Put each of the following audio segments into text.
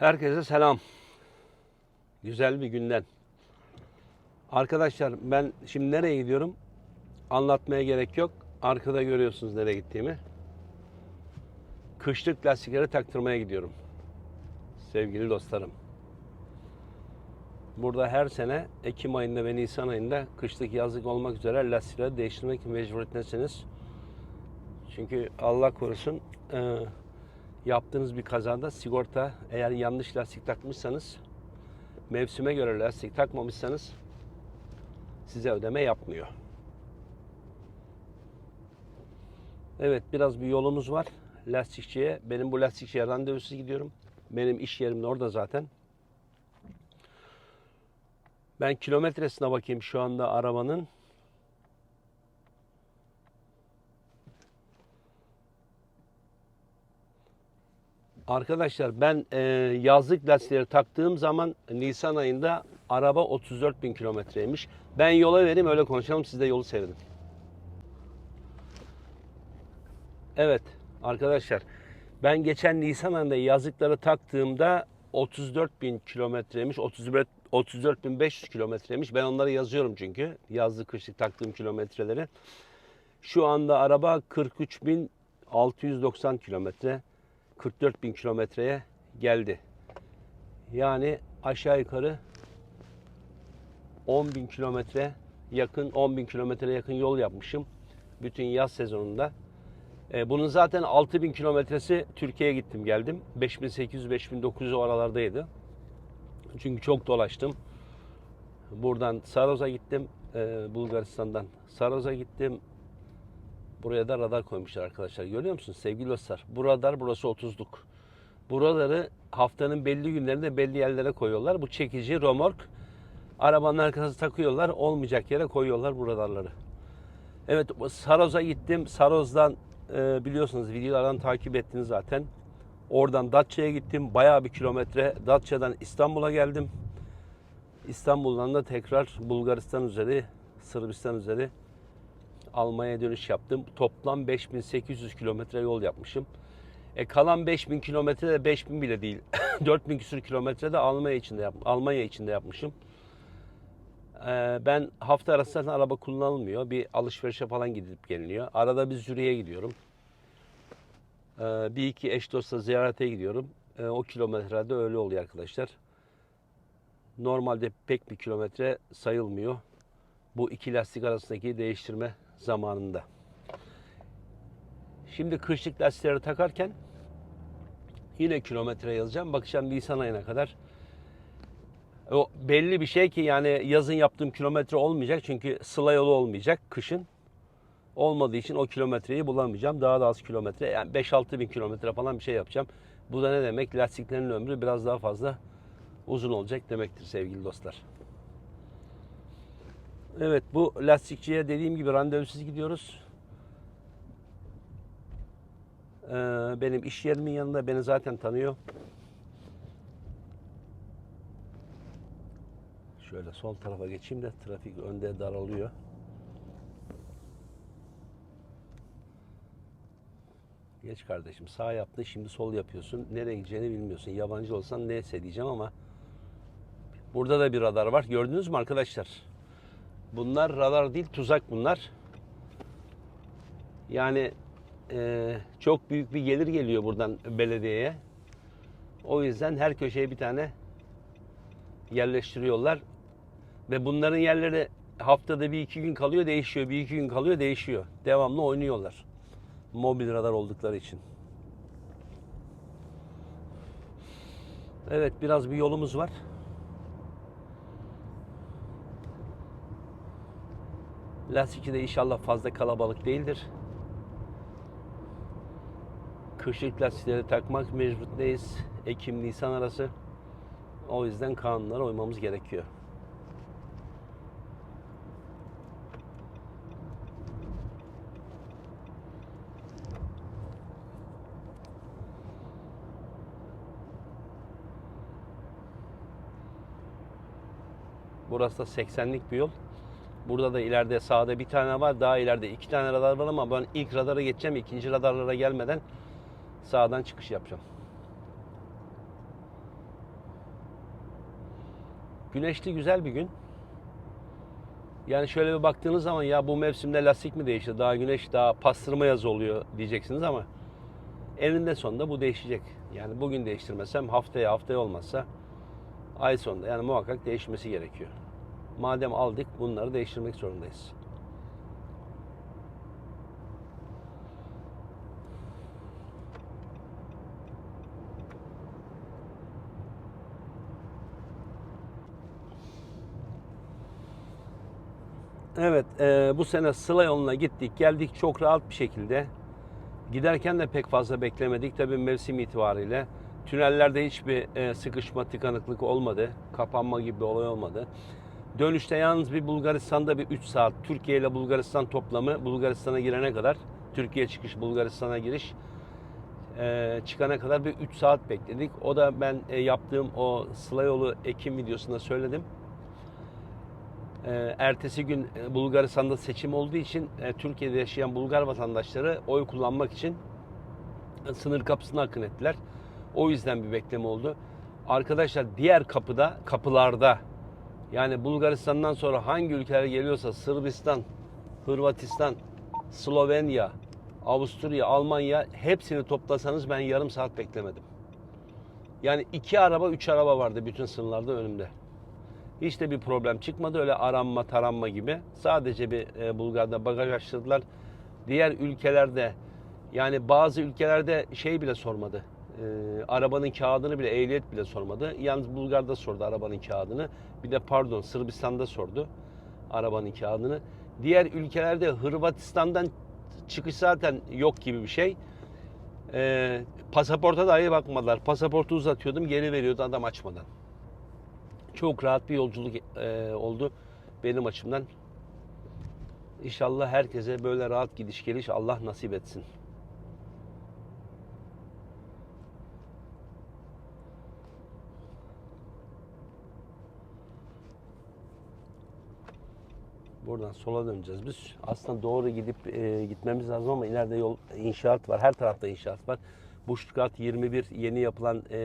Herkese selam. Güzel bir günden. Arkadaşlar ben şimdi nereye gidiyorum? Anlatmaya gerek yok. Arkada görüyorsunuz nereye gittiğimi. Kışlık lastikleri taktırmaya gidiyorum. Sevgili dostlarım. Burada her sene Ekim ayında ve Nisan ayında kışlık yazlık olmak üzere lastikleri değiştirmek mecburiyetindesiniz. Çünkü Allah korusun e, yaptığınız bir kazada sigorta eğer yanlış lastik takmışsanız mevsime göre lastik takmamışsanız size ödeme yapmıyor. Evet biraz bir yolumuz var lastikçiye. Benim bu lastikçiye randevusuz gidiyorum. Benim iş yerim de orada zaten. Ben kilometresine bakayım şu anda arabanın. Arkadaşlar ben e, yazlık lastikleri taktığım zaman Nisan ayında araba 34 bin kilometreymiş. Ben yola vereyim öyle konuşalım siz de yolu seyredin. Evet arkadaşlar ben geçen Nisan ayında yazlıkları taktığımda 34 bin kilometreymiş 34 34 bin 500 kilometreymiş. Ben onları yazıyorum çünkü yazlık kışlık taktığım kilometreleri. Şu anda araba 43 bin 690 kilometre. 44 bin kilometreye geldi. Yani aşağı yukarı 10 bin kilometre yakın 10 bin kilometre yakın yol yapmışım. Bütün yaz sezonunda. E, bunun zaten 6 bin kilometresi Türkiye'ye gittim geldim. 5800-5900 o aralardaydı. Çünkü çok dolaştım. Buradan Saros'a gittim. e, Bulgaristan'dan Saros'a gittim. Buraya da radar koymuşlar arkadaşlar. Görüyor musunuz sevgili dostlar? Bu radar burası 30'luk. Buraları haftanın belli günlerinde belli yerlere koyuyorlar. Bu çekici romork arabanın arkasına takıyorlar. Olmayacak yere koyuyorlar bu radarları. Evet Saroz'a gittim. Saroz'dan e, biliyorsunuz videolardan takip ettiniz zaten. Oradan Datça'ya gittim. Bayağı bir kilometre. Datça'dan İstanbul'a geldim. İstanbul'dan da tekrar Bulgaristan üzeri, Sırbistan üzeri Almanya'ya dönüş yaptım. Toplam 5800 kilometre yol yapmışım. E kalan 5000 kilometre de 5000 bile değil. 4000 küsur kilometre de Almanya içinde yap Almanya içinde yapmışım. E, ben hafta arası zaten araba kullanılmıyor. Bir alışverişe falan gidip geliniyor. Arada bir Züriye gidiyorum. E, bir iki eş dostla ziyarete gidiyorum. E, o kilometrede öyle oluyor arkadaşlar. Normalde pek bir kilometre sayılmıyor. Bu iki lastik arasındaki değiştirme zamanında. Şimdi kışlık lastikleri takarken yine kilometre yazacağım. Bakacağım Nisan ayına kadar. O belli bir şey ki yani yazın yaptığım kilometre olmayacak. Çünkü sıla yolu olmayacak kışın. Olmadığı için o kilometreyi bulamayacağım. Daha da az kilometre yani 5-6 bin kilometre falan bir şey yapacağım. Bu da ne demek? Lastiklerin ömrü biraz daha fazla uzun olacak demektir sevgili dostlar. Evet bu lastikçiye dediğim gibi randevusuz gidiyoruz. Ee, benim iş yerimin yanında beni zaten tanıyor. Şöyle sol tarafa geçeyim de trafik önde daralıyor. Geç kardeşim sağ yaptın şimdi sol yapıyorsun. Nereye gideceğini bilmiyorsun. Yabancı olsan neyse diyeceğim ama burada da bir radar var. Gördünüz mü arkadaşlar? Bunlar radar değil tuzak bunlar. Yani e, çok büyük bir gelir geliyor buradan belediyeye. O yüzden her köşeye bir tane yerleştiriyorlar. Ve bunların yerleri haftada bir iki gün kalıyor değişiyor. Bir iki gün kalıyor değişiyor. Devamlı oynuyorlar. Mobil radar oldukları için. Evet biraz bir yolumuz var. Lastikçi de inşallah fazla kalabalık değildir. Kışlık lastikleri takmak mecburiyetteyiz. Ekim-Nisan arası. O yüzden kanunlara uymamız gerekiyor. Burası da 80'lik bir yol. Burada da ileride sağda bir tane var. Daha ileride iki tane radar var ama ben ilk radara geçeceğim. ikinci radarlara gelmeden sağdan çıkış yapacağım. Güneşli güzel bir gün. Yani şöyle bir baktığınız zaman ya bu mevsimde lastik mi değişti? Daha güneş daha pastırma yazı oluyor diyeceksiniz ama eninde sonunda bu değişecek. Yani bugün değiştirmesem haftaya haftaya olmazsa ay sonunda yani muhakkak değişmesi gerekiyor. Madem aldık bunları değiştirmek zorundayız. Evet, e, bu sene Sıla yoluna gittik, geldik çok rahat bir şekilde. Giderken de pek fazla beklemedik tabii mevsim itibariyle. Tünellerde hiçbir e, sıkışma, tıkanıklık olmadı. Kapanma gibi bir olay olmadı. Dönüşte yalnız bir Bulgaristan'da bir 3 saat, Türkiye ile Bulgaristan toplamı Bulgaristan'a girene kadar, Türkiye çıkış, Bulgaristan'a giriş e, çıkana kadar bir 3 saat bekledik. O da ben e, yaptığım o Sıla yolu Ekim videosunda söyledim. Ee, ertesi gün e, Bulgaristan'da seçim olduğu için e, Türkiye'de yaşayan Bulgar vatandaşları oy kullanmak için e, sınır kapısına akın ettiler. O yüzden bir bekleme oldu. Arkadaşlar diğer kapıda, kapılarda yani Bulgaristan'dan sonra hangi ülkeler geliyorsa Sırbistan, Hırvatistan, Slovenya, Avusturya, Almanya hepsini toplasanız ben yarım saat beklemedim. Yani iki araba, üç araba vardı bütün sınırlarda önümde. Hiç de bir problem çıkmadı. Öyle aranma taranma gibi. Sadece bir e, Bulgar'da bagaj açtırdılar. Diğer ülkelerde yani bazı ülkelerde şey bile sormadı. E, arabanın kağıdını bile ehliyet bile sormadı. Yalnız Bulgar'da sordu arabanın kağıdını. Bir de pardon Sırbistan'da sordu arabanın kağıdını. Diğer ülkelerde Hırvatistan'dan çıkış zaten yok gibi bir şey. E, pasaporta dahi bakmadılar. Pasaportu uzatıyordum geri veriyordu adam açmadan. Çok rahat bir yolculuk e, oldu benim açımdan. İnşallah herkese böyle rahat gidiş geliş Allah nasip etsin. Buradan sola döneceğiz biz. Aslında doğru gidip e, gitmemiz lazım ama ileride yol inşaat var. Her tarafta inşaat var. Bu Stuttgart 21 yeni yapılan e,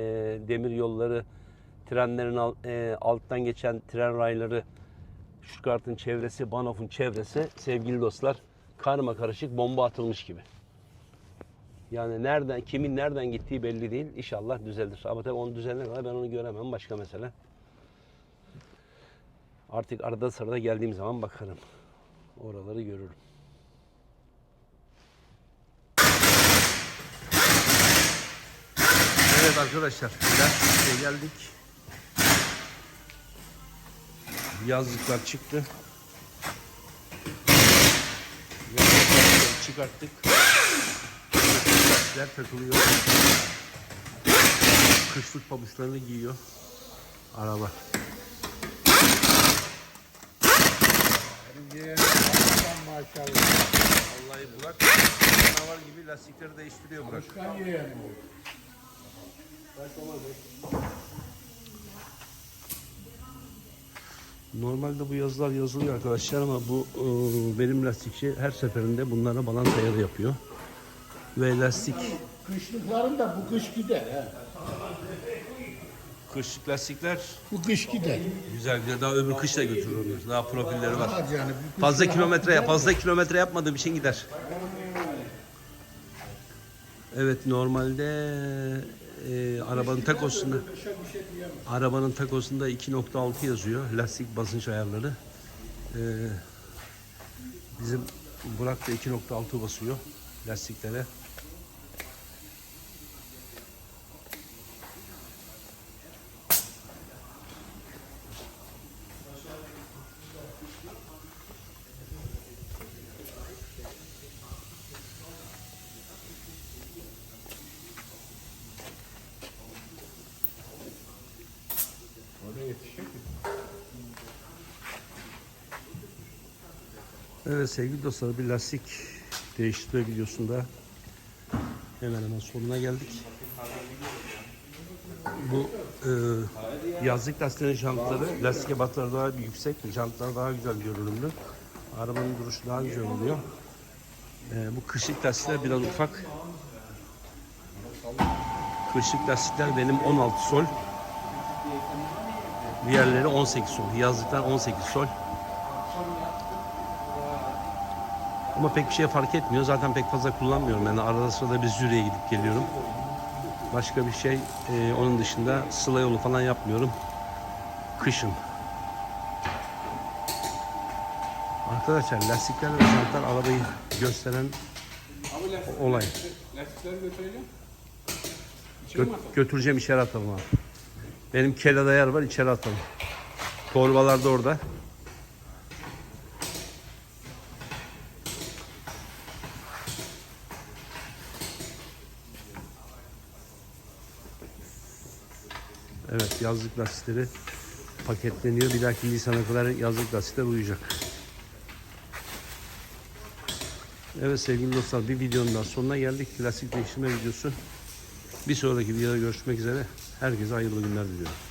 demir yolları trenlerin al- e, alttan geçen tren rayları, Stuttgart'ın çevresi, Bahnhof'un çevresi sevgili dostlar karma karışık bomba atılmış gibi. Yani nereden, kimin nereden gittiği belli değil. İnşallah düzelir. Ama tabii onu düzenine kadar ben onu göremem. Başka mesele. Artık arada sırada geldiğim zaman bakarım. Oraları görürüm. Evet arkadaşlar, Lastik'e geldik. Yazlıklar çıktı. Yazlıkları çıkarttık. Lastikler takılıyor. Kışlık pabuçlarını giyiyor. Araba. Vallahi Burak canavar gibi lastikleri değiştiriyor Burak. Normalde bu yazılar yazılıyor arkadaşlar ama bu e, benim lastikçi her seferinde bunlara balans ayarı yapıyor. Ve lastik Kışlıkların da bu kış gider. He. Kışlık lastikler Bu kış gider. güzel güzel daha öbür kış da götürür onu. Daha profilleri var. Yani. Bu kış Fazla kilometre gider. fazla kilometre yapmadığım için gider. Evet normalde e, arabanın takosunda arabanın takosunda 2.6 yazıyor lastik basınç ayarları. E, bizim Burak da 2.6 basıyor lastiklere. Evet sevgili dostlar bir lastik değiştirme videosunda hemen hemen sonuna geldik. Bu e, yazlık lastiğin jantları, lastik ebatları daha yüksek, jantlar daha güzel görünümlü. Arabanın duruşu daha güzel oluyor. E, bu kışlık lastikler biraz ufak. Kışlık lastikler benim 16 sol. Diğerleri 18 sol. Yazlıklar 18 sol. Ama pek bir şey fark etmiyor. Zaten pek fazla kullanmıyorum. Yani arada sırada bir züreye gidip geliyorum. Başka bir şey e, onun dışında sıla yolu falan yapmıyorum. Kışın. Arkadaşlar lastikler ve jantlar arabayı gösteren Abi lastik, olay. lastikleri götüreceğim. Gö- götüreceğim içeri atalım abi. Benim kelada yer var içeri atalım. Torbalar da orada. Evet yazlık lastikleri paketleniyor. Bir dahaki Nisan'a kadar yazlık lastikler uyacak. Evet sevgili dostlar bir videonun daha sonuna geldik. Lastik değiştirme videosu. Bir sonraki videoda görüşmek üzere. Herkese hayırlı günler diliyorum.